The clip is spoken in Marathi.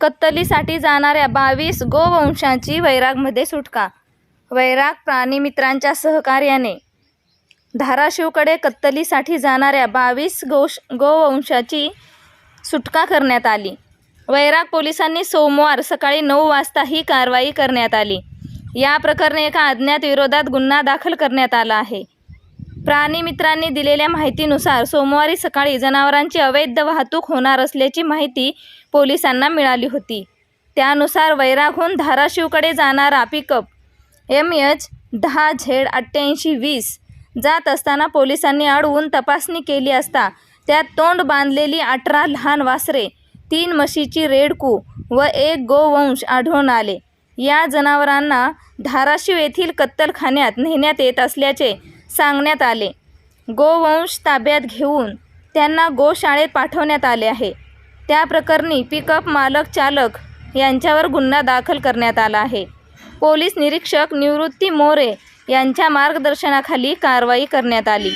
कत्तलीसाठी जाणाऱ्या बावीस गोवंशांची वैरागमध्ये सुटका. वैराग प्राणीमित्रांच्या सहकार्याने. धाराशिवकडे कत्तलीसाठी जाणाऱ्या बावीस गोश गोवंशाची सुटका करण्यात आली. वैराग पोलिसांनी सोमवार सकाळी नऊ वाजता ही कारवाई करण्यात आली. या प्रकरणी एका अज्ञात विरोधात गुन्हा दाखल करण्यात आला आहे. प्राणीमित्रांनी दिलेल्या माहितीनुसार सोमवारी सकाळी जनावरांची अवैध वाहतूक होणार असल्याची माहिती पोलिसांना मिळाली होती. त्यानुसार वैरागहून धाराशिवकडे जाणारा पिकअप एम एच दहा झेड अठ्ठ्याऐंशी वीस जात असताना पोलिसांनी अडवून तपासणी केली असता त्यात तोंड बांधलेली अठरा लहान वासरे तीन म्हशीची रेडकू व एक गोवंश आढळून आले. या जनावरांना धाराशिव येथील कत्तलखान्यात नेण्यात येत असल्याचे सांगण्यात आले. गोवंश ताब्यात घेऊन त्यांना गोशाळेत पाठवण्यात आले आहे. त्या प्रकरणी पिकअप मालक चालक यांच्यावर गुन्हा दाखल करण्यात आला आहे. पोलीस निरीक्षक निवृत्ती मोरे यांच्या मार्गदर्शनाखाली कारवाई करण्यात आली.